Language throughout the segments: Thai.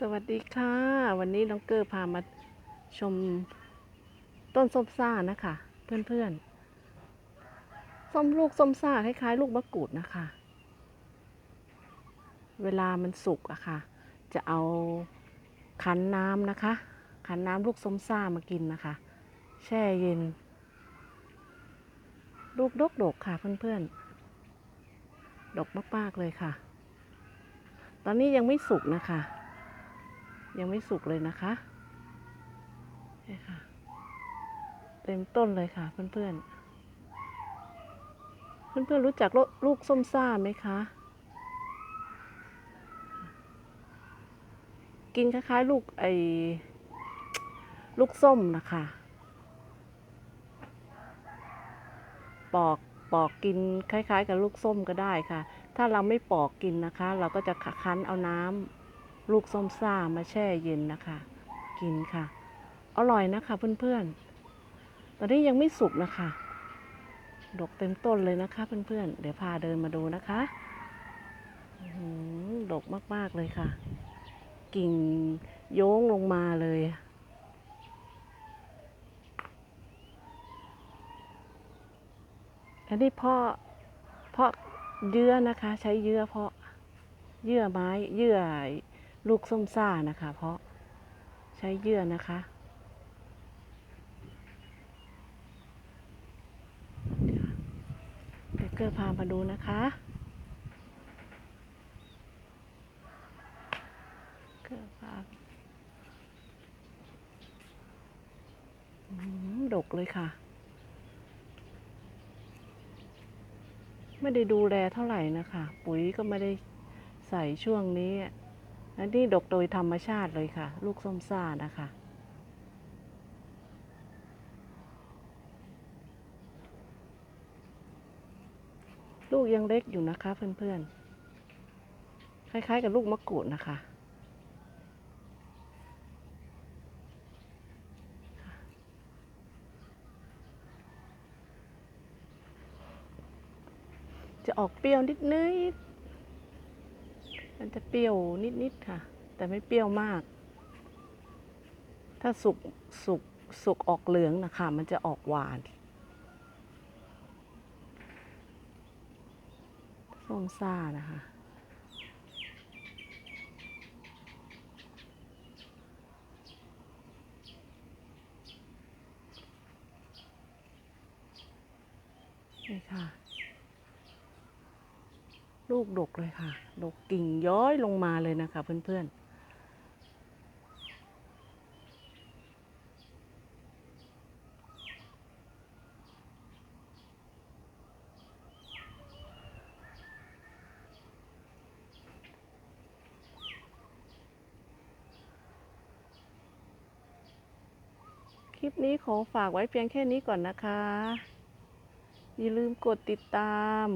สวัสดีค่ะ วันนี้น้องเกอร์พามาชมต้นส้มซ่านะคะ เพื่อนๆส้มลูกส้มซ่าคล้ายๆ ลูกมะกรูดนะคะ เวลามันสุกอะค่ะ จะเอาคั้นน้ำนะคะคั้นน้ำลูกส้มซ่ามากินนะคะ แช่เย็น ลูกดกดกๆค่ะเพื่อนๆดกมากๆเลยค่ะ ตอนนี้ยังไม่สุกนะคะ ยังไม่สุกเลยนะคะนี่ค่ะ เต็มต้นเลยค่ะ เพื่อนๆ เพื่อนๆรู้จักลูกลูกส้มซ่าไหมคะ กินคล้ายๆ ลูกไอ้ลูกส้มนะคะ ปอกปอกกินคล้าย ๆ กับลูกส้มก็ได้ค่ะ ถ้าเราไม่ปอกกินนะคะ เราก็จะคั้นเอาน้ำ ลูกส้มซ่ามาแช่เย็นนะคะ กินค่ะ อร่อยนะคะเพื่อนๆ ตอนนี้ยังไม่สุกนะคะดกเต็มต้นเลยนะคะเพื่อนๆ เดี๋ยวพาเดินมาดูนะคะอื้อหือดกมากๆเลยค่ะ กิ่งโย้งลงมาเลย อันนี้เพาะเพาะเยื่อนะคะ ใช้เยื่อเพาะเยื่อไม้เยื่อ ลูกส้มซ่านะคะ เพราะใช้เยื่อนะคะเดี๋ยวเกอร์พามาดูนะคะเกอร์พาอืมดกเลยค่ะ ไม่ได้ดูแลเท่าไหร่นะคะ ปุ๋ยก็ไม่ได้ใส่ช่วงนี้ อันนี้ดกโดยธรรมชาติเลยค่ะ ลูกส้มซ่านะคะ ลูกยังเล็กอยู่นะคะเพื่อนๆ คล้ายๆกับลูกมะกรูดนะคะ จะออกเปรี้ยวนิดนิด มันจะเปรี้ยวนิดนิดๆค่ะ แต่ไม่เปรี้ยวมาก ถ้าสุกสุกสุกออกเหลืองนะคะ มันจะออกหวานส้มซ่านะคะนี่ค่ะ ลูกดกเลยค่ะ ดกกิ่งย้อยลงมาเลยนะคะ เพื่อนๆคลิปนี้ขอฝากไว้เพียงแค่นี้ก่อนนะคะ อย่าลืมกดติดตาม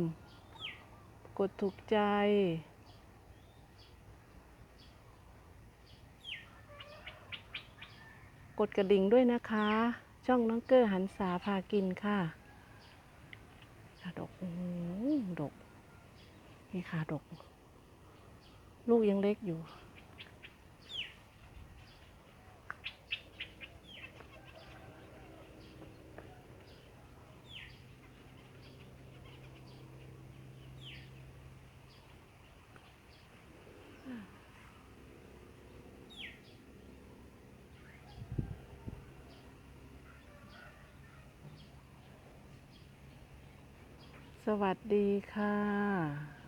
กดถูกใจ กดกระดิ่งด้วยนะคะ ช่องน้องเกอร์หันษาพากินค่ะค่ะดกอื้อหือดก นี่ค่ะดก ลูกยังเล็กอยู่ วัสดีค่ะ